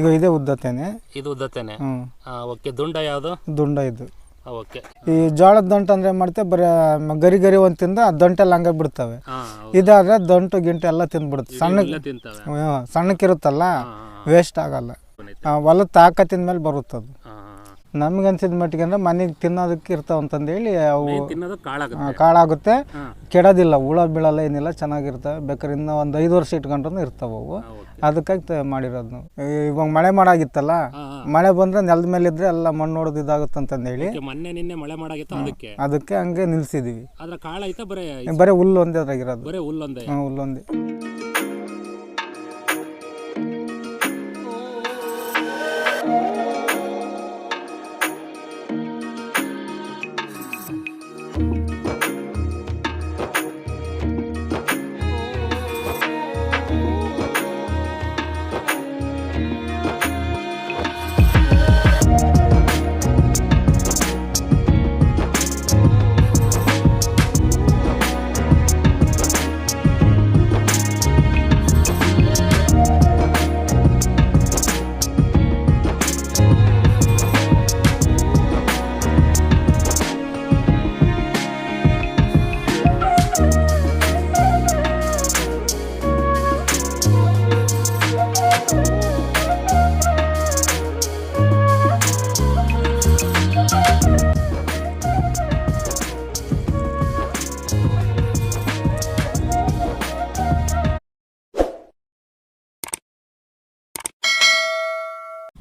ಈಗ ಇದೇ ಉದ್ದತೇನೆ. ಇದು ಉದ್ದತೇನೆ. ಓಕೆ ದುಂಡ ಯಾವುದು? ದುಂಡ ಇದು. ಓಕೆ. ಈ ಜೋಳದ ದಂಟ ಅಂದ್ರೆ ಏನ್ ಮಾಡ್ತೇವೆ? ಬರೀ ಮ- ಗರಿ ಗರಿ ಒಂದ್ ತಿಂದ ಆ ದಂಟೆಲ್ಲ ಹಂಗೆ ಬಿಡ್ತವೆ. ಇದಾದ್ರೆ ದಂಟು ಗಿಂಟು ಎಲ್ಲ ತಿಂದ್ಬಿಡುತ್ತೆ ಸಣ್ಣ ತಿಂತಾವೆ. ಸಣ್ಣಕ್ಕಿರುತ್ತಲ್ಲ ವೇಸ್ಟ್ ಆಗಲ್ಲ. ಆ, ತಾಕ ತಾಕತ್ತಿನ ಮೇಲೆ ಬರುತ್ತದು. ಹಾಂ. ನಮ್ಗೆ ಅನ್ಸಿದ ಮಟ್ಟಿಗೆ ಅಂದ್ರೆ ಮನೆಗೆ ತಿನ್ನೋದಕ್ಕೆ ಇರ್ತಾವ ಅಂತಂದೇಳಿ ಅವು ತಿನ್ನೋದು ಕಾಳಾಗುತ್ತೆ. ಕೆಡೋದಿಲ್ಲ ಹುಳ ಬೀಳಲ್ಲ ಏನಿಲ್ಲ ಚೆನ್ನಾಗಿರ್ತವೆ ಬೇಕಾದ್ರೆ ಇನ್ನೂ ಒಂದು ಐದು ವರ್ಷ ಇಟ್ಕೊಂಡ್ರೂ ಇರ್ತಾವೆ ಅವು. ಅದಕ್ಕಾಗಿ ಮಾಡಿರೋದು ನಾವು. ಇವಾಗ ಮಳೆ ಮಾಡಾಗಿತ್ತಲ್ಲ? ಮಳೆ ಬಂದ್ರೆ ನೆಲದ ಮೇಲೆ ಇದ್ರೆ ಎಲ್ಲ ಮಣ್ಣು ಹೊಡೆದು ಇದಾಗುತ್ತೆ ಅಂತಂದೇಳಿ. ಮೊನ್ನೆ ನಿನ್ನೆ ಮಳೆ ಮಾಡಾಗಿತ್ತು ಅದಕ್ಕೆ? ಅದಕ್ಕೆ ಹಂಗೆ ನಿಲ್ಸಿದೀವಿ. ಆದ್ರೆ ಕಾಳೈತೆ ಬರೀ ಬರೀ ಹುಲ್ಲು ಒಂದೇ ಅದ್ರಾಗಿರೋದು ಬರೀ ಹುಲ್ಲೊಂದೇ ಹುಲ್ಲೊಂದೇ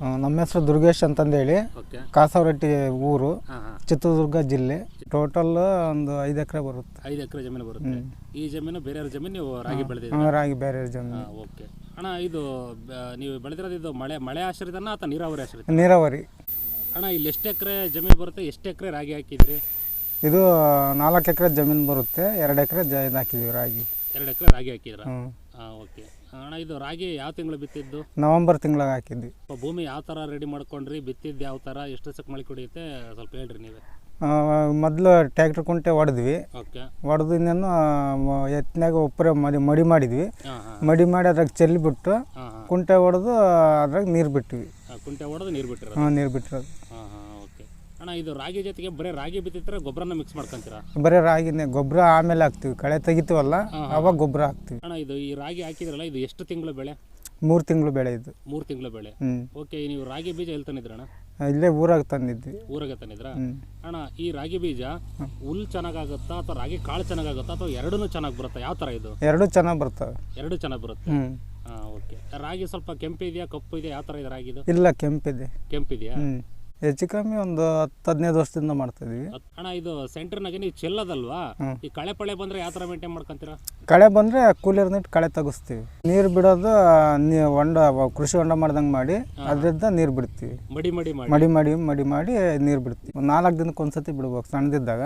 ಆ, ನಮ್ಮ ಹೆಸರು ದುರ್ಗೇಶ್ ಅಂತಂದೇಳಿ. ಓಕೆ. ಕಾಸವರಟ್ಟಿ ಊರು. ಹಾಂ ಹಾಂ. ಚಿತ್ರದುರ್ಗ ಜಿಲ್ಲೆ. ಟೋಟಲ್ ಒಂದು ಐದು ಎಕರೆ ಬರುತ್ತೆ. ಐದು ಎಕರೆ ಜಮೀನು ಬರುತ್ತೆ. ಈ ಜಮೀನು ಬೇರೆಯವ್ರ ಜಮೀನು ನೀವು ರಾಗಿ ಬೆಳೆದಿದ್ದೀರಾ? ಹ್ಞೂ, ರಾಗಿ ಬೇರೆ ಜಮೀನು. ಓಕೆ. ಅಣ್ಣ ಇದು ಬ- ನೀವು ಬೆಳೆದಿರೋದು ಇದು ಮಳೆ ಮಳೆ ಆಶ್ರಿತನ ಅಥವಾ ನೀರಾವರಿ ಆಶ್ರಿತ ನೀರಾವರಿ. ಅಣ್ಣ ಇಲ್ಲಿ ಎಷ್ಟು ಎಕರೆ ಜಮೀನು ಬರುತ್ತೆ? ಎಷ್ಟು ಎಕರೆ ರಾಗಿ ಹಾಕಿದ್ರಿ ಇದು ನಾಲ್ಕು ಎಕರೆ ಜಮೀನು ಬರುತ್ತೆ. ಎರಡು ಎಕರೆ ಜ ಇದು ಹಾಕಿದ್ವಿ ರಾಗಿ. ಎರಡು ಎಕರೆ ರಾಗಿ ಹಾಕಿದ್ರ ಹ್ಞೂ ಓಕೆ. ಅಣ್ಣ ಇದು ರಾಗಿ ಯಾವ ತಿಂಗಳು ಬಿತ್ತಿದ್ದು? ನವೆಂಬರ್ ತಿಂಗಳಾಗ ಹಾಕಿದ್ವಿ. ಭೂಮಿ ಯಾವ ಥರ ರೆಡಿ ಮಾಡ್ಕೊಂಡ್ರಿ? ಬಿತ್ತಿದ್ದು ಯಾವ ಥರ ಎಷ್ಟು ದಿವಸಕ್ಕೆ ಮಳೆ ಕುಡಿಯುತ್ತೆ? ಸ್ವಲ್ಪ ಹೇಳ್ರಿ ನೀವೇ. ಮೊದಲು ಟ್ಯಾಕ್ಟ್ರ್ ಕುಂಟೆ ಹೊಡೆದ್ವಿ ಹೊಡೆದು ಇನ್ನೇನು ಎತ್ತಿನಾಗ ಉಪ್ಪರೆ ಮಡಿ ಮಡಿ ಮಾಡಿದ್ವಿ. ಮಡಿ ಮಾಡಿ ಅದ್ರಾಗ ಚೆಲ್ಲಿಬಿಟ್ಟು ಹಾಂ ಹಾಂ. ಕುಂಟೆ ಹೊಡೆದು ಅದ್ರಾಗ ನೀರು ಬಿಟ್ವಿ. ಕುಂಟೆ ಹೊಡೆದು ನೀರು ಬಿಟ್ಟಿರೋದು. ಹಾಂ ನೀರು ಬಿಟ್ಟಿರೋದು. ಅಣ್ಣ ಇದು ರಾಗಿ ಜೊತೆಗೆ ಬರೀ ರಾಗಿ ಬಿತ್ತಿದ್ರೆ ಗೊಬ್ಬರನ ಮಿಕ್ಸ್ ಮಾಡ್ಕೊಂತೀರಾ? ಬರೀ ರಾಗಿನೇ ಗೊಬ್ಬರ ಆಮೇಲೆ ಹಾಕ್ತಿವಿ. ಕಳೆ ತೆಗಿತೀವಲ್ಲ ಅವಾಗ ಗೊಬ್ಬರ ಹಾಕ್ತಿವಿ. ಅಣ್ಣ ಇದು ಈ ರಾಗಿ ಹಾಕಿದ್ರಲ್ಲ ಇದು ಎಷ್ಟು ತಿಂಗಳು ಬೆಳೆ? ಮೂರು ತಿಂಗಳು ಬೆಳೆ ಇದು. ಮೂರು ತಿಂಗಳು ಬೆಳೆ. ಓಕೆ ನೀವು ರಾಗಿ ಬೀಜ ಎಲ್ಲಿ ತಂದಿದ್ರಣ್ಣ ಇಲ್ಲೇ ಊರಾಗ ತಂದಿದ್ವಿ. ಊರಾಗ ತಂದಿದ್ರ? ಅಣ್ಣ ಈ ರಾಗಿ ಬೀಜ ಹುಲ್ ಚೆನ್ನಾಗಾಗುತ್ತಾ ಅಥವಾ ರಾಗಿ ಕಾಳು ಚೆನ್ನಾಗಾಗುತ್ತಾ ಅಥವಾ ಎರಡೂ ಚೆನ್ನಾಗಿ ಬರುತ್ತಾ? ಯಾವ ತರ ಇದು? ಎರಡು ಚೆನ್ನಾಗಿ ಬರ್ತವೆ. ಎರಡು ಚೆನ್ನಾಗಿ ಬರುತ್ತೆ? ಓಕೆ ರಾಗಿ ಸ್ವಲ್ಪ ಕೆಂಪು ಇದೆಯಾ ಕಪ್ಪು ಇದೆಯಾ? ಯಾವ ತರ ಇದೆ ರಾಗಿದು ಇಲ್ಲ ಕೆಂಪಿದೆ. ಕೆಂಪಿದೆಯಾ? ಹೆಚ್ಚು ಕಮ್ಮಿ ಒಂದು ಹತ್ತು ಹದಿನೈದು ವರ್ಷದಿಂದ ಮಾಡ್ತಾ ಇದೀವಿ. ಅಣ್ಣ ಇದು ಸೆಂಟರ್ನಾಗೆ ನೀವು ಚೆಲ್ಲದಲ್ವಾ? ಈ ಕಳೆ ಪಳೆ ಬಂದ್ರೆ ಯಾವ ಥರ ಮೇಂಟೈನ್ ಮಾಡ್ಕೊಂತೀರಾ? ಕಳೆ ಬಂದರೆ ಕೂಲಿಯರ್ನಿಟ್ಟು ಕಳೆ ತೆಗಿಸ್ತೀವಿ. ನೀರು ಬಿಡೋದು ನೀ ಹೊಂಡ ಕೃಷಿ ಹೊಂಡ ಮಾಡ್ದಂಗೆ ಮಾಡಿ ಅದರಿಂದ ನೀರು ಬಿಡ್ತೀವಿ. ಮಡಿ ಮಡಿ ಮಾಡಿ. ಮಡಿ ಮಾಡಿ ಮಡಿ ಮಾಡಿ ನೀರು ಬಿಡ್ತೀವಿ. ಒಂದು ನಾಲ್ಕು ದಿನಕ್ಕೆ ಒಂದ್ಸತಿ ಬಿಡ್ಬೇಕು ಸಣ್ಣದಿದ್ದಾಗ.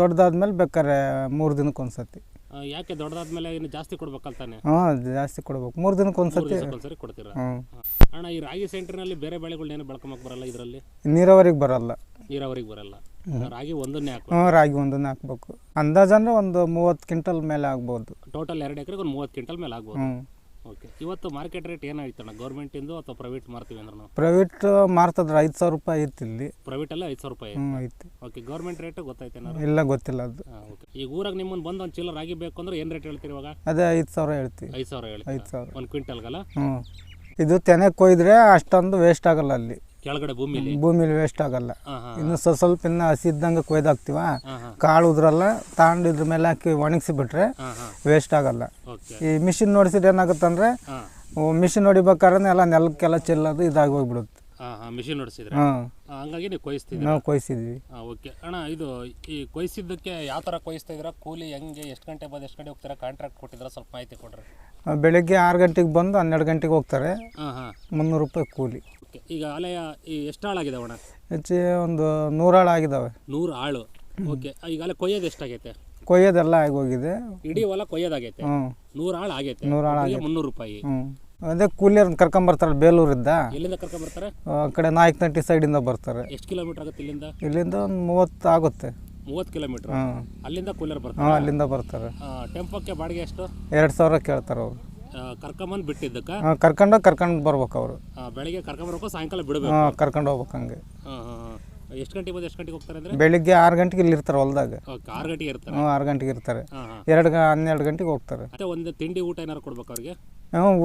ದೊಡ್ಡದಾದ್ಮೇಲೆ ಬೇಕಾದ್ರೆ ಮೂರು ದಿನಕ್ಕೆ ಒಂದ್ಸತಿ. ಯಾಕೆ ದೊಡ್ಡದಾದ್ಮೇಲೆ ಇನ್ನು ಜಾಸ್ತಿ ಕೊಡ್ಬೇಕಂತಾನೆ? ಹಾ ಜಾಸ್ತಿ ಕೊಡ್ಬೇಕು. ಮೂರು ದಿನಕ್ಕೆ ಒಂದ್ಸತಿ ಒಂದ್ಸರಿ ಕೊಡ್ತೀರಾ? ಹ್ಞೂ ಅಣ್ಣ ಈ ರಾಗಿ ಸೆಂಟರ್ನಲ್ಲಿ ಬೇರೆ ಬೆಳೆಗಳನ್ನ ಏನು ಬೆಳ್ಕೊಂಬಕ್ ಬರಲ್ಲ ಇದರಲ್ಲಿ? ನೀರಾವರಿಗೆ ಬರಲ್ಲ. ನೀರಾವರಿಗೆ ಬರಲ್ಲ. ರಾಗಿ ಒಂದನ್ನೇ ಹಾಕೋ ಹಾ ರಾಗಿ ಒಂದನ್ನ ಹಾಕ್ಬೇಕು. ಅಂದಾಜಂದ್ರೆ ಒಂದು ಮೂವತ್ತು ಕ್ವಿಂಟಲ್ ಮೇಲೆ ಆಗ್ಬೋದು. ಟೋಟಲ್ ಎರಡು ಎಕರೆಗೆ ಒಂದು ಮೂವತ್ತು ಕ್ವಿಂಟಲ್ ಮೇಲೆ ಆಗ್ಬೋದು. ಓಕೆ ಇವತ್ತು ಮಾರ್ಕೆಟ್ ರೇಟ್ ಏನಾಯ್ತು ಅಣ್ಣ ಗೌರ್ಮೆಂಟಿಂದು ಅಥವಾ ಪ್ರೈವೇಟ್ ಮಾರ್ತೀವಿ ಅಂದ್ರೆ ನಾವು ಪ್ರೈವೇಟ್ ಮಾರ್ತದ್ರೆ. ಐದು ಸಾವಿರ ರೂಪಾಯಿ ಐತಿ ಇಲ್ಲಿ. ಪ್ರೈವೇಟಲ್ಲೇ ಐದು ಸಾವಿರ ರೂಪಾಯಿ ಹ್ಞೂ ಐತಿ ಓಕೆ ಗೌರ್ಮೆಂಟ್ ರೇಟ್ ಗೊತ್ತಾಯ್ತು ಏನಾರು ಇಲ್ಲ ಗೊತ್ತಿಲ್ಲ ಅದು. ಓಕೆ ಈಗ ಊರಾಗ ನಿಮ್ಮನ್ನು ಬಂದು ಒಂದು ಚೀಲ ರಾಗಿ ಬೇಕು ಅಂದ್ರೆ ಏನು ರೇಟ್ ಹೇಳ್ತೀರಿ ಇವಾಗ? ಅದೇ ಐದು ಸಾವಿರ ಹೇಳ್ತೀವಿ. ಐದು ಸಾವಿರ ಹೇಳಿ ಐದು ಸಾವಿರ. ಒಂದು ಕ್ವಿಂಟಲ್ಗಲ್ಲ? ಹ್ಞೂ ಇದು ತೆನೆ ಕೊಯ್ದ್ರೆ ಅಷ್ಟೊಂದು ವೇಸ್ಟ್ ಆಗಲ್ಲ ಅಲ್ಲಿ. ಕೆಳಗಡೆ ಭೂಮಿಲಿ? ಭೂಮಿಲಿ ವೇಸ್ಟ್ ಆಗಲ್ಲ. ಇನ್ನು ಸ್ವಲ್ಪ ಸ್ವಲ್ಪ ಇನ್ನು ಹಸಿದ್ದಂಗೆ ಕೊಯ್ದಾಕ್ತಿವ ಕಾಳು ಉದ್ರಲ್ಲ ತಾಂಡ್ ಇದ್ರ ಮೇಲೆ ಹಾಕಿ ಒಣಗಿಸಿ ಬಿಟ್ರೆ ವೇಸ್ಟ್ ಆಗಲ್ಲ. ಈ ಮಿಷಿನ್ ನೋಡಿಸಿದ್ರೆ ಏನಾಗುತ್ತಂದ್ರೆ ಅಂದ್ರೆ ಮಿಷಿನ್ ಹೊಡಿಬೇಕಾದ್ರೆ ಎಲ್ಲ ನೆಲಕ್ಕೆಲ್ಲ ಚೆಲ್ಲೋದು ಇದಾಗಿ ಹೋಗ್ಬಿಡುತ್ತೆ. ಮಿಷಿನ್ ನೋಡಿಸಿದ್ರೆ ಹಾಂ. ಹಂಗಾಗಿ ನೀವು ಕೊಯ್ಸ್ತಿದ್ದೀರಾ ನಾವು ಕೊಯ್ಸಿದ್ವಿ. ಓಕೆ. ಅಣ್ಣ ಇದು ಈ ಕೊಯ್ಸಿದ್ದಕ್ಕೆ ಯಾವ ಥರ ಕೊಯ್ಸ್ತಾ ಇದ್ದೀರಾ? ಕೂಲಿ ಹೆಂಗೆ ಎಷ್ಟು ಗಂಟೆ ಬಂದು ಎಷ್ಟು ಗಂಟೆ ಹೋಗ್ತಾರೆ? ಕಾಂಟ್ರಾಕ್ಟ್ ಕೊಟ್ಟಿದ್ದೀರಾ? ಸ್ವಲ್ಪ ಮಾಹಿತಿ ಕೊಡ್ರಿ. ಬೆಳಗ್ಗೆ ಆರು ಗಂಟೆಗೆ ಬಂದು ಹನ್ನೆರಡು ಗಂಟೆಗೆ ಹೋಗ್ತಾರೆ. ಮುನ್ನೂರು ರೂಪಾಯಿ ಕೂಲಿ. ಓಕೆ ಈಗ ಅಲೆಯ ಈ ಎಷ್ಟು ಆಳಾಗಿದೆ ಅಣ್ಣ? ಹೆಚ್ಚು ಒಂದು ನೂರಾಳು ಆಗಿದ್ದಾವೆ ನೂರು ಆಳು ಓಕೆ. ಈಗ ಅಲೆ ಕೊಯ್ಯೋದು ಎಷ್ಟಾಗೈತೆ ಕೊಯ್ಯೋದೆಲ್ಲ ಆಗೋಗಿದೆ. ಇಡೀ ಹೊಲ ಕೊಯ್ಯೋದಾಗೈತೆ? ಹ್ಞೂ ನೂರು ಆಳು ಆಗೈತೆ? ನೂರು ಆಳು ಆಗಿ- ಮುನ್ನೂರು ರೂಪಾಯಿ. ಹ್ಞೂ ಅದೇ ಕೂಲಿಯರ್ನ ಕರ್ಕೊಂಬರ್ತಾರೆ ಬೇಲೂರಿಂದ ಎಲ್ಲಿಂದ ಕರ್ಕೊಂಬರ್ತಾರೆ? ಆ ಕಡೆ ನಾಯಕನಟ್ಟಿ ಸೈಡಿಂದ ಬರ್ತಾರೆ. ಎಷ್ಟು ಕಿಲೋಮೀಟರ್ ಆಗುತ್ತೆ ಇಲ್ಲಿಂದ? ಇಲ್ಲಿಂದ ಒಂದು ಮೂವತ್ತು ಆಗುತ್ತೆ. ಮೂವತ್ತು ಕಿಲೋಮೀಟರ್? ಅಲ್ಲಿಂದ ಕೂಲರ್ ಹಾಂ ಬರ್ತಾರೆ ಅಲ್ಲಿಂದ ಬರ್ತಾರೆ. ಟೆಂಪೋಕ್ಕೆ ಬಾಡಿಗೆ ಎಷ್ಟು? ಎರಡು ಸಾವಿರ ಕೇಳ್ತಾರೆ ಅವರು. ಕರ್ಕೊಂಬಂದು ಬಿಟ್ಟಿದ್ದಕ್ಕ? ಕರ್ಕೊಂಡು ಕರ್ಕೊಂಡ್ ಬರ್ಬೇಕು ಅವರು. ಬೆಳಿಗ್ಗೆ ಕರ್ಕೊಂಬರ್ಬೇಕು ಸಾಯಂಕಾಲ ಬಿಡಬೇಕು. ಕರ್ಕೊಂಡ್ ಹೋಗ್ಬೇಕು ಹಂಗೆ. ಎಷ್ಟು ಗಂಟೆ ಬಂದು ಎಷ್ಟು ಗಂಟೆಗೆ ಹೋಗ್ತಾರೆ ಅಂದ್ರೆ? ಬೆಳಿಗ್ಗೆ ಆರು ಗಂಟೆಗೆ ಇಲ್ಲಿ ಇರ್ತಾರೆ ಹೊಲದಾಗ. ಆರು ಗಂಟೆಗೆ ಇರ್ತಾರೆ. ಹ್ಞೂ ಆರು ಗಂಟೆಗೆ ಇರ್ತಾರೆ. ಎರಡು ಹನ್ನೆರಡು ಗಂಟೆಗೆ ಹೋಗ್ತಾರೆ. ಮತ್ತೆ ಒಂದು ತಿಂಡಿ ಊಟ ಏನಾರು ಕೊಡ್ಬೇಕು ಅವ್ರಿಗೆ?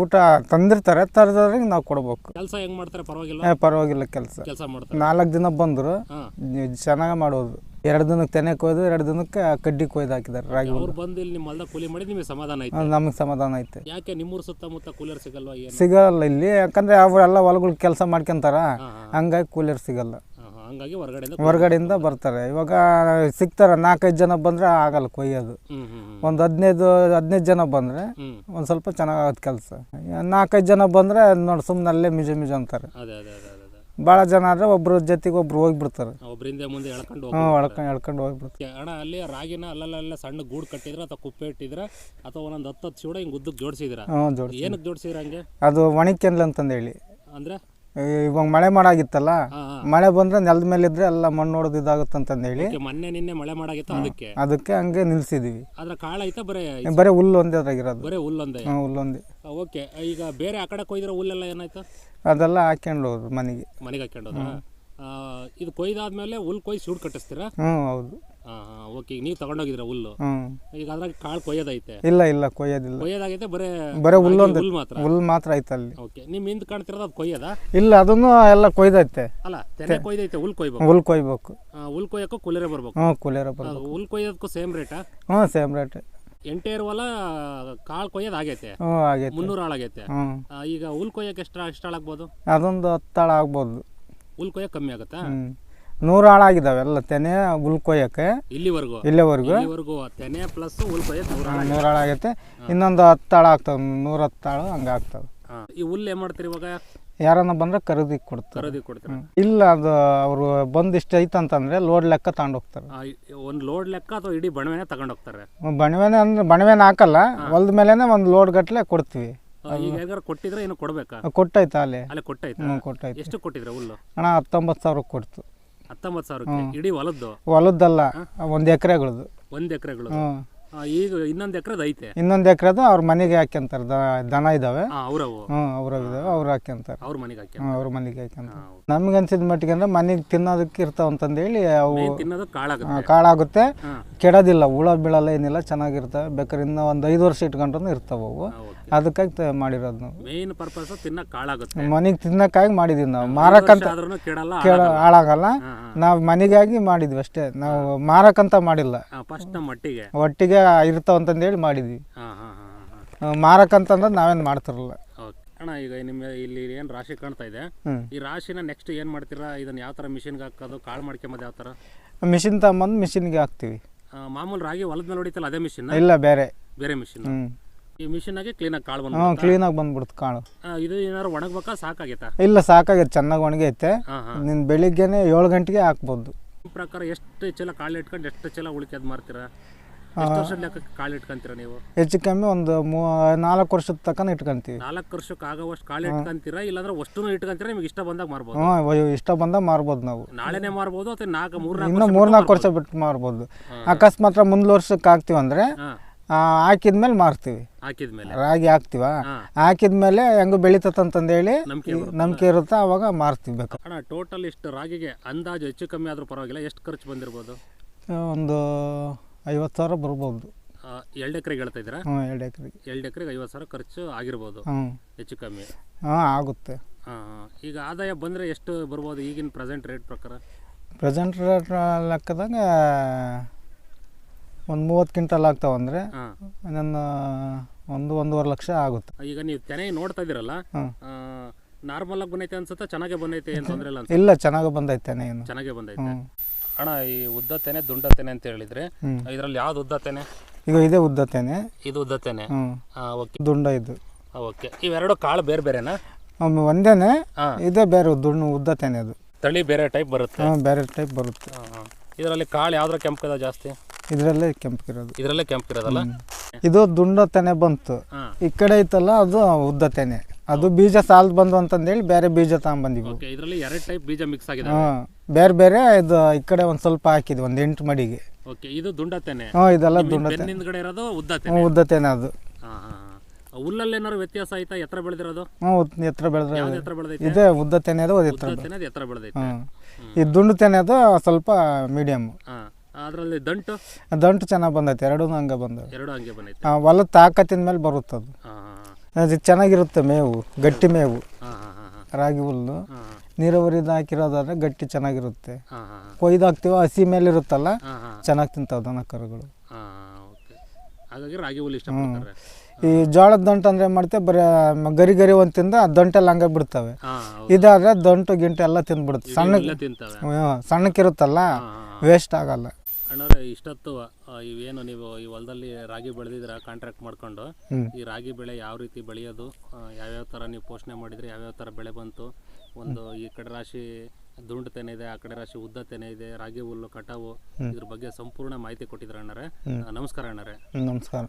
ಊಟ ತಂದಿರ್ತಾರೆ ತರದ್ರಿಗೆ ನಾವು ಕೊಡ್ಬೇಕು. ಕೆಲಸ ಹೆಂಗ್ ಮಾಡ್ತಾರೆ? ಪರವಾಗಿಲ್ಲ. ಏ, ಪರವಾಗಿಲ್ಲ ಕೆಲಸ. ಕೆಲಸ ಮಾಡ್ತಾರೆ. ನಾಲ್ಕು ದಿನ ಬಂದರು ಚೆನ್ನಾಗ ಚೆನ್ನಾಗಿ ಮಾಡೋದು. ಎರಡು ದಿನಕ್ಕೆ ತೆನೆ ಕೊಯ್ದು ಎರಡು ದಿನಕ್ಕೆ ಕಡ್ಡಿ ಕೊಯ್ದು ಹಾಕಿದ್ದಾರೆ ರಾಗಿ ಅವ್ರು ಬಂದು ಇಲ್ಲಿ ನಿಮ್ಮ ಹೊಲ್ದಾಗ ಕೂಲಿ ಮಾಡಿ ನಿಮಗೆ ಸಮಾಧಾನ ಐತೆ. ನಮಗೆ ಸಮಾಧಾನ ಐತೆ. ಯಾಕೆ ನಿಮ್ಮೂರು ಸುತ್ತಮುತ್ತ ಕೂಲರ್ ಸಿಗಲ್ವಾ ಏನು? ಸಿಗಲ್ಲ ಇಲ್ಲಿ ಯಾಕಂದ್ರೆ ಅವರೆಲ್ಲ ಹೊಲಗಳು ಕೆಲಸ ಮಾಡ್ಕೊಂತಾರ ಹಾಂ ಹಂಗಾಗಿ ಕೂಲಿಯರ್ ಸಿಗಲ್ಲ. ಹಂಗಾಗಿ ಹೊರಗಡೆಯಿಂದ ಹೊರಗಡೆಯಿಂದ ಬರ್ತಾರೆ. ಇವಾಗ ಸಿಗ್ತಾರೆ ನಾಲ್ಕೈದು ಜನ ಬಂದರೆ ಆಗಲ್ಲ ಕೊಯ್ಯೋದು. ಒಂದು ಹದಿನೈದು ಹದಿನೈದು ಜನ ಬಂದರೆ ಒಂದು ಸ್ವಲ್ಪ ಚೆನ್ನಾಗಾಗತ್ತೆ ಕೆಲಸ. ನಾಲ್ಕೈದು ಜನ ಬಂದರೆ ನೋಡಿ ಸುಮ್ಮನೆ ಅಲ್ಲೇ ಮಿಜ ಮಿಜು ಅಂತಾರೆ. ಭಾಳ ಜನ ಆದರೆ ಒಬ್ರು ಜೊತೆಗೆ ಒಬ್ರು ಹೋಗ್ಬಿಡ್ತಾರೆ. ಒಬ್ಬರಿಂದ ಮುಂದೆ ಎಳ್ಕೊಂಡು ಹ್ಞೂ ಹೋಗಿ ಎಳ್ಕೊಂಡು ಎಳ್ಕೊಂಡು ಹೋಗ್ಬಿಡ್ತಾರೆ. ಅಣ್ಣ ಅಲ್ಲಿ ರಾಗಿನ ಅಲ್ಲಲ್ಲ ಸಣ್ಣ ಗೂಡು ಕಟ್ಟಿದ್ರ ಅಥವಾ ಕುಪ್ಪೆ ಇಟ್ಟಿದ್ರ ಅಥವಾ ಒಂದೊಂದು ಹತ್ತು ಹತ್ತು ಚೂಡ ಹಿಂಗೆ ಉದ್ದಕ್ಕೆ ಜೋಡಿಸಿದ್ರ ಹ್ಞೂ ಜೋಡಿಸಿ ಏನಕ್ಕೆ ಜೋಡಿಸಿದ್ರ ಹಂಗೆ? ಅದು ಒಣಕೆನ್ಲ ಅಂತಂದೇಳಿ ಅಂದ್ರೆ? ಇವಾಗ ಮಳೆ ಮಾಡಾಗಿತ್ತಲ್ಲ ಮಳೆ ಬಂದ್ರೆ ನೆಲದ ಮೇಲೆ ಇದ್ರೆ ಎಲ್ಲ ಮಣ್ಣು ಹೊಡೆದು ಇದಾಗುತ್ತಂತ ಹೇಳಿ. ಮೊನ್ನೆ ನಿನ್ನೆ ಮಳೆ ಮಾಡಾಗಿತ್ತು ಅದಕ್ಕೆ. ಅದಕ್ಕೆ ಹಂಗೆ ನಿಲ್ಸಿದೀವಿ. ಅದ್ರ ಕಾಳ ಐತ ಬರೇ ಬರೇ ಹುಲ್ಲು ಒಂದೇ ಅದಾಗಿರೋದು ಬರೇ ಹುಲ್ಲೊಂದೇ ಹಾಂ ಹುಲ್ಲೊಂದೇ ಓಕೆ. ಈಗ ಬೇರೆ ಆ ಕಡೆ ಕೊಯ್ದಿರೋ ಹುಲ್ಲೆಲ್ಲ ಏನಾಯ್ತು? ಅದೆಲ್ಲ ಹಾಕ್ಕೊಂಡು ಹೋದ್ರು ಮನೆಗೆ ಮನೆಗೆ ಹಾಕ್ಕೊಂಡೋದ ಇದು ಕೊಯ್ದಾದ್ಮೇಲೆ ಹುಲ್ ಕೊಯ್ದು ಸೂಡ್ ಕಟ್ಟಿಸ್ತೀರಾ? ಹ್ಞೂ ಹೌದು. ಓಕೆ ಈಗ ನೀವು ತಗೊಂಡೋಗಿದ್ರ ಹುಲ್ಲು? ಈಗ ಅದ್ರಾಗ ಕಾಳು ಕೊಯ್ಯೋದೈತೆ? ಇಲ್ಲ ಇಲ್ಲ ಕೊಯ್ಯೋದಿಲ್ಲ. ಕೊಯ್ಯೋದಾಗೈತೆ ಬರೇ ಬರೀ ಹುಲ್ಲೊಂದು ಹುಲ್ ಮಾತ್ರ? ಹುಲ್ಲು ಮಾತ್ರ ಐತೆ ಅಲ್ಲಿ. ಓಕೆ ನಿಮ್ಮ ಹಿಂದ್ ಕಾಣ್ತಿರೋದು ಅದು ಕೊಯ್ಯದ? ಇಲ್ಲ ಅದನ್ನು ಎಲ್ಲ ಕೊಯ್ದೈತೆ. ಅಲ್ಲ ತೆನೆ ಕೊಯ್ದೈತೆ ಹುಲ್ ಕೊಯ್ಬೇಕು. ಹುಲ್ ಕೊಯ್ಬೇಕು. ಹುಲ್ ಕೊಯ್ಯಕ್ಕೂ ಕೂಲರೇ ಬರ್ಬೇಕು. ಹ್ಞೂ ಕೂಲಿಯರ ಬರ್ ಆ, ಹುಲ್ ಕೊಯ್ಯೋದಕ್ಕೂ ಸೇಮ್ ರೇಟಾ ಹ್ಞೂ ಸೇಮ್ ರೇಟ್ ಎಂಟೇರ್ ಹೊಲ ಕಾಳು ಕೊಯ್ಯೋದು ಆಗೈತೆ. ಆಗೈತೆ. ಮುನ್ನೂರು ಆಳಾಗೈತೆ ಹ್ಞೂ ಆ, ಈಗ ಹುಲ್ ಕೊಯ್ಯಕ್ಕೆ ಎಷ್ಟು ಎಷ್ಟು ಆಳಾಗ್ಬೋದು ಅದೊಂದು ಹತ್ತಾಳ ಆಗ್ಬೋದು. ಹುಲ್ ಕೊಯ್ಯಕ್ಕೆ ಕಮ್ಮಿ ಆಗುತ್ತಾ? ನೂರು ಆಳ ಆಗಿದಾವೆ ಎಲ್ಲ ತೆನೆ ಉಳ್ಕೊಯ್ಯಕ್ಕೆ ಕೊಯ್ಯಕ್ಕೆ ಇಲ್ಲಿವರೆಗೂ? ಇಲ್ಲಿವರೆಗೂ. ಇಲ್ಲಿವರೆಗೂ ತೆನೆ ಪ್ಲಸ್ ಹುಲ್ ಕೊಯ್ಯಕ್ಕೆ ನೂರ ಆಳ ನೂರು ಹಾಳಾಗೈತೆ ಆಗೈತೆ ಇನ್ನೊಂದು ಹತ್ತಾಳ ಆಗ್ತಾವ ನೂರ ಹತ್ತಾಳು ಹಂಗೆ ಹಂಗ ಹಾ. ಈ ಹುಲ್ ಏನ್ ಮಾಡ್ತೀರಿ ಇವಾಗ? ಯಾರನ್ನ ಬಂದ್ರೆ ಖರೀದಿ ಕೊಡ್ತಾರೆ. ಖರೀದಿ ಕೊಡ್ತೀರ? ಇಲ್ಲ ಅದು ಅವರು ಬಂದು ಇಷ್ಟ ಐತಂತಂದ್ರೆ ಲೋಡ್ ಲೆಕ್ಕ ತಗೊಂಡು ಹೋಗ್ತಾರೆ ಆ, ಒಂದ್ ಲೋಡ್ ಲೆಕ್ಕ ಅಥವಾ ಇಡೀ ಬಣವೆನೆ ತಗೊಂಡ್ ಹೋಗ್ತಾರೆ ಬಣವೇನೆ ಅಂದ್ರೆ ಬಣವೆನ ಹಾಕಲ್ಲ ಹೊಲದ ಮೇಲೇನೆ ಒಂದು ಲೋಡ್ ಗಟ್ಲೆ ಕೊಡ್ತೀವಿ. ಆ, ಈಗ ಹೇಗಾರ ಕೊಟ್ಟಿದ್ರೆ ಏನು ಕೊಡ್ಬೇಕಾ? ಕೊಟ್ಟೈತೆ ಅಲ್ಲಿ. ಅಲ್ಲೇ ಕೊಟ್ಟಾಯ್ತಾ ಹ್ಞೂ ಕೊಟ್ಟೈತೆ. ಎಷ್ಟು ಕೊಟ್ಟಿದ್ರೆ ಹುಲ್ಲು? ಅಣ್ಣ ಹತ್ತೊಂಬತ್ತು ಸಾವಿರ ಕೊಡ್ತು. ಹತ್ತೊಂಬತ್ತು ಸಾವಿರಕ್ಕೆ? ಇಡೀ ಹೊಲದ್ದು? ಹೊಲದ್ದಲ್ಲ ಒಂದು ಎಕರೆಗಳದು. ಒಂದ್ ಎಕರೆಗಳು ಈಗ ಇನ್ನೊಂದು ಎಕರೆ ಐತೆ? ಇನ್ನೊಂದು ಎಕರೆದು ಅವ್ರ ಮನೆಗೆ ಹಾಕ್ಯಂತಾರೆ ದನ ಇದಾವೆ. ಅವ್ರವು? ಹ್ಞೂ ಅವ್ರಾಗ ಇದಾವೆ ಅವ್ರು ಹಾಕ್ಯಂತಾರೆ. ಅವ್ರ ಮನೆಗೆ ಹಾಕಿ ಅವ್ರ ಮನೆಗೆ ಹಾಕ್ಯಂತಾರೆ. ನಮ್ಗೆ ಅನ್ಸಿದ ಮಟ್ಟಿಗೆ ಅಂದ್ರೆ ಮನೆಗೆ ತಿನ್ನೋದಕ್ಕೆ ಇರ್ತಾವ ಅಂತಂದೇಳಿ ಅವು ತಿನ್ನೋದು ಕಾಳಾಗುತ್ತೆ. ಕಾಳಾಗುತ್ತೆ. ಕೆಡೋದಿಲ್ಲ ಹುಳ ಬೀಳಲ್ಲ ಏನಿಲ್ಲ ಚೆನ್ನಾಗಿರ್ತವೆ. ಬೇಕಾದ್ರೆ ಇನ್ನೂ ಒಂದು ಐದು ವರ್ಷ ಇಟ್ಕೊಂಡ್ರೂ ಇರ್ತಾವೆ ಅವು. ಅದಕ್ಕಾಗಿ ತ- ಮಾಡಿರೋದು ನಾವು. ಮೇನ್ ಪರ್ಪಸ್ ತಿನ್ನಕ್ ಕಾಳಾಗುತ್ತೆ. ಮನೆಗೆ ತಿನ್ನಕ್ಕಾಗಿ ಮಾಡಿದೀವಿ ನಾವು. ಮಾರಕ್ಕಂತ ಆದ್ರೂ ಕೆಡಲ್ಲ ಕೇಳ ಹಾಳಾಗಲ್ಲ. ನಾವು ಮನೆಗಾಗಿ ಮಾಡಿದ್ವಿ ಅಷ್ಟೇ. ನಾವು ಮಾರಕ್ಕಂತ ಮಾಡಿಲ್ಲ. ಫಸ್ಟ್ ನಮ್ಮ ಮಟ್ಟಿಗೆ. ಒಟ್ಟಿಗೆ ಇರ್ತಾವ ಅಂತಂದೇಳಿ ಮಾಡಿದ್ವಿ. ಹಾ ಹಾ ಹಾ ಹಾ ಆ, ಮಾರಕ್ಕಂತಂದ್ರೆ ನಾವೇನು ಮಾಡ್ತಿರಲ್ಲ ಓಕೆ. ಅಣ್ಣ ಈಗ ನಿಮ್ಮ ಇಲ್ಲಿ ಏನು ರಾಶಿ ಕಾಣ್ತಾ ಇದೆ? ಹ್ಞೂ ಈ ರಾಶಿನ ನೆಕ್ಸ್ಟ್ ಏನು ಮಾಡ್ತೀರಾ? ಇದನ್ನ ಯಾವ ಥರ ಮಿಷಿನ್ಗೆ ಹಾಕೋದು? ಕಾಳು ಮಾಡ್ಕೊಂಬೋದು ಯಾವ ಥರ ಮಿಷಿನ್ ತಗೊಂಬಂದು ಮಿಷಿನ್ಗೆ ಹಾಕ್ತೀವಿ. ಮಾಮೂಲು ರಾಗಿ ಹೊಲದ ಮೇಲೆ ಹೊಡಿತಲ್ಲ ಅದೇ ಮಿಷಿನ್ ಇಲ್ಲ ಬೇರೆ. ಬೇರೆ ಮಿಷಿನ್ ಹ್ಞೂ ಈ ಮಿಷಿನಾಗೆ ಕ್ಲೀನಾಗಿ ಕಾಳು ಬಂದು ಕ್ಲೀನ್ ಕ್ಲೀನಾಗಿ ಬಂದ್ಬಿಡ್ತು ಕಾಳು. ಇದು ಏನಾದ್ರು ಒಣಗ್ಬೇಕಾ ಸಾಕಾಗೈತಾ? ಇಲ್ಲ ಸಾಕಾಗೈತೆ ಚೆನ್ನಾಗಿ ಒಣಗೈತೆ. ನಿನ್ನ ಬೆಳಿಗ್ಗೆನೆ ಏಳು ಗಂಟೆಗೆ ಹಾಕ್ಬೋದು. ಪ್ರಕಾರ ಎಷ್ಟು ಚೀಲ ಕಾಳು ಇಟ್ಕೊಂಡು ಎಷ್ಟು ಚೀಲ ಉಳಿಕೆದು ಮಾಡ್ತೀರಾ ಎಷ್ಟು ವರ್ಷದ ಲೆಕ್ಕಕ್ಕೆ ಕಾಳು ಇಟ್ಕೊಂತೀರಾ ನೀವು? ಹೆಚ್ಚು ಕಮ್ಮಿ ಒಂದು ಮೂ ನಾಲ್ಕು ವರ್ಷದ ತನಕ ಇಟ್ಕೊಂತೀವಿ. ನಾಲ್ಕು ವರ್ಷಕ್ಕೆ ಆಗೋವಷ್ಟು ಕಾಳು ಇಟ್ಕೊಂತೀರಾ? ಇಲ್ಲಾಂದ್ರೆ ಅಷ್ಟೂ ಇಟ್ಕೊಂತೀರಾ? ನಿಮ್ಗೆ ಇಷ್ಟ ಬಂದಾಗ ಮಾರ್ಬೋದು. ಹ್ಞೂ ಇಷ್ಟ ಬಂದಾಗ ಮಾರ್ಬೋದು ನಾವು. ನಾಳೆನೇ ಮಾರ್ಬೋದು ಅಥವಾ ನಾಲ್ಕು ಮೂರು ಇನ್ನು ಮೂರ್ನಾಲ್ಕು ವರ್ಷ ಬಿಟ್ಟು ಮಾರ್ಬೋದು. ಅಕಸ್ಮಾತ್ ಮುಂದ್ ವರ್ಷಕ್ಕೆ ಹಾಕ್ತೀವಿ ಅಂದರೆ ಹಾಕಿದ್ಮೇಲೆ ಮಾರ್ತೀವಿ. ಹಾಕಿದ್ಮೇಲೆ. ರಾಗಿ ಹಾಕ್ತಿವ? ಹಾಕಿದ್ಮೇಲೆ ಹೆಂಗು ಬೆಳೀತಂತಂದೇಳಿ ನಂಬಿಕೆ ಇರುತ್ತೆ. ಅವಾಗ ಮಾರ್ತೀವಿ ಬೇಕು. ಅಣ್ಣ ಟೋಟಲ್ ಇಷ್ಟು ರಾಗಿಗೆ ಅಂದಾಜು ಹೆಚ್ಚು ಕಮ್ಮಿ ಆದರೂ ಪರವಾಗಿಲ್ಲ ಎಷ್ಟು ಖರ್ಚು ಬಂದಿರ್ಬೋದು? ಒಂದು ಐವತ್ತು ಸಾವಿರ ಬರ್ಬೋದು. ಎರಡು ಎಕರೆಗೆ ಹೇಳ್ತಾ ಇದ್ದೀರಾ? ಹ್ಞೂ ಎರಡು ಎಕರೆಗೆ. ಎರಡು ಎಕರೆಗೆ ಐವತ್ತು ಸಾವಿರ ಖರ್ಚು ಆಗಿರ್ಬೋದು. ಹೆಚ್ಚು ಕಮ್ಮಿ. ಹಾಂ ಆಗುತ್ತೆ. ಈಗ ಆದಾಯ ಬಂದರೆ ಎಷ್ಟು ಬರ್ಬೋದು ಈಗಿನ ಪ್ರೆಸೆಂಟ್ ರೇಟ್ ಪ್ರಕಾರ? ಪ್ರೆಸೆಂಟ್ ರೇಟ್ ಲೆಕ್ಕದಾಗ ಒಂದು ಮೂವತ್ತು ಕ್ವಿಂಟಲ್ ಆಗ್ತಾವಂದ್ರೆ ನನ್ನ ಒಂದು ಒಂದೂವರೆ ಲಕ್ಷ ಆಗುತ್ತೆ. ಈಗ ನೀವು ತೆನೆ ನೋಡ್ತಾ ಇದ್ದೀರಲ್ಲ. ನಾರ್ಮಲ್ ಆಗಿ ಬಂದೈತೆ ಅನ್ಸುತ್ತೆ ಚೆನ್ನಾಗೇ ಬಂದೈತೆ ಏನು ತೊಂದರೆ ಇಲ್ಲ ಚೆನ್ನಾಗಿ ಇಲ್ಲ ಚೆನ್ನಾಗಿ ಬಂದೈತೇನೆ ಏನು ಚೆನ್ನಾಗೇ ಬಂದೈತೆ. ಅಣ್ಣ ಈ ಉದ್ದ ತೆನೆ ದುಂಡ ತೆನೆ ಅಂತ ಹೇಳಿದ್ರೆ ಇದರಲ್ಲಿ ಯಾವ್ದು ಉದ್ದ ತೆನೆ? ಈಗ ಇದೇ ಉದ್ದತೇನೆ ಇದು ಉದ್ದ ತೆನೆ. ಓಕೆ. ದುಂಡ ಇದು. ಓಕೆ. ಇವೆರಡು ಕಾಳು ಬೇರೆ ಬೇರೆನಾ? ಒಂದೇನೆ ಇದೇ ಬೇರೆ ದುಂಡು ಉದ್ದತೇನೆ ಅದು. ತಳಿ ಬೇರೆ ಟೈಪ್ ಬರುತ್ತೆ. ಬೇರೆ ಟೈಪ್ ಬರುತ್ತೆ. ಇದರಲ್ಲಿ ಕಾಳು ಯಾವ್ದ್ರ ಕೆಂಪದ ಜಾಸ್ತಿ? ಇದರಲ್ಲೇ ಕೆಂಪಗಿರೋದು ಇದರಲ್ಲೇ ಕೆಂಪಿರೋದಲ್ಲ ಇದು ದುಂಡ ತೆನೆ ಬಂತು. ಈ ಕಡೆ ಐತಲ್ಲ ಅದು ಉದ್ದ ತೆನೆ. ಅದು ಬೀಜ ಸಾಲದು ಬಂದು ಅಂತಂದೇಳಿ ಬೇರೆ ಬೀಜ ತಗೊಂಬಂದಿವಿ. ಓಕೆ ಇದರಲ್ಲಿ ಎರಡು ಟೈಪ್ ಬೀಜ ಮಿಕ್ಸ್ ಆಗಿದೆ ಹಾಂ. ಬೇರೆ ಬೇರೆ ಇದು ಈ ಕಡೆ ಒಂದ್ ಸ್ವಲ್ಪ ಹಾಕಿದ್ವಿ ಒಂದು ಎಂಟು ಮಡಿಗೆ. ಓಕೆ ಇದು ತೆನೆ. ಹ್ಞೂ ಇದೆಲ್ಲ ದುಂಡ ಹಿಂದ್ಗಡೆ ಇರೋದು ಉದ್ದ ಹ್ಞೂ ತೆನೆ. ಉದ್ದತೇನೆ ಅದು. ಹಾ ಹಾಂ ಹುಲ್ಲಲ್ಲಿ ಏನಾದ್ರು ವ್ಯತ್ಯಾಸ ಆಯ್ತಾ ಎತ್ತರ ಬೆಳೆದಿರೋದು? ಹ್ಞೂ ಎತ್ತರ ಬೆಳೆದ್ರೆ ಯಾವ್ದು ಎತ್ತರ ಬೆಳೆದೈತೆ? ಇದೇ ಉದ್ದ ತೆನೆ ಅದು ಅದು ಎತ್ತರ ಉದ್ದ ತೆನೆದು ಎತ್ತರ ಬೆಳೆದೈತೆ. ಹ್ಞೂ ಈ ದುಂಡು ತೆನೆ ಅದು ಸ್ವಲ್ಪ ಮೀಡಿಯಮ್ ಹಾಂ. ಅದರಲ್ಲಿ ದಂಟು? ದಂಟು ಚೆನ್ನಾಗಿ ಬಂದೈತೆ ಎರಡೂ ಹಂಗೆ ಬಂದವು. ಎರಡು ಹಂಗೆ ಬಂದೈತೆ. ಹೊಲ ಹೊಲದ ತಾಕತ್ತಿನ ಮೇಲೆ ಬರುತ್ತದು. ಹಾಂ ಅದು ಚೆನ್ನಾಗಿರುತ್ತೆ ಮೇವು ಗಟ್ಟಿ ಮೇವು. ರಾಗಿ ಹುಲ್ಲು. ನೀರಾವರಿದ ಹಾಕಿರೋದಾದ್ರೆ ಗಟ್ಟಿ ಚೆನ್ನಾಗಿರುತ್ತೆ. ಕೊಯ್ದು ಹಾಕ್ತೀವೋ ಹಸಿ ಮೇಲೆ ಇರುತ್ತಲ್ಲ ಚೆನ್ನಾಗಿ ತಿಂತಾವೆ ದನ ಕರುಗಳು ಹಾಗಾಗಿ ರಾಗಿ ಹುಲ್ಲು ಇಷ್ಟಪಡ್ತಾರೆ. ಈ ಜೋಳದ ದಂಟು ಅಂದ್ರೆ ಮಾಡ್ತೇವೆ ಬರೀ ಗರಿ ಗರಿ ಒಂದು ತಿಂದ ದಂಟೆಲ್ಲ ಹಂಗೆ ಬಿಡ್ತವೆ. ಇದಾದ್ರೆ ದಂಟು ಗಿಂಟು ಎಲ್ಲ ತಿಂದ್ಬಿಡುತ್ತೆ ಸಣ್ಣ ಸಣ್ಣಕ್ಕಿರುತ್ತಲ್ಲ ವೇಸ್ಟ್ ಆಗಲ್ಲ. ಅಣ್ಣವ್ರೆ ಇಷ್ಟೊತ್ತು ಇವೇನು ನೀವು ಈ ಹೊಲದಲ್ಲಿ ರಾಗಿ ಬೆಳೆದಿದ್ರ ಕಾಂಟ್ರಾಕ್ಟ್ ಮಾಡ್ಕೊಂಡು ಈ ರಾಗಿ ಬೆಳೆ ಯಾವ ರೀತಿ ಬೆಳೆಯೋದು ಯಾವ್ಯಾವ ಥರ ನೀವು ಪೋಷಣೆ ಮಾಡಿದ್ರಿ ಯಾವ್ಯಾವ ಥರ ಬೆಳೆ ಬಂತು ಒಂದು ಈ ಕಡೆ ರಾಶಿ ದುಂಡು ತೆನೆ ಇದೆ ಆ ಕಡೆ ರಾಶಿ ಉದ್ದ ತೆನೆ ಇದೆ ರಾಗಿ ಹುಲ್ಲು ಕಟಾವು ಇದ್ರ ಬಗ್ಗೆ ಸಂಪೂರ್ಣ ಮಾಹಿತಿ ಕೊಟ್ಟಿದ್ರ ಅಣ್ಣರೇ ನಮಸ್ಕಾರ ಅಣ್ಣರೇ ನಮಸ್ಕಾರ.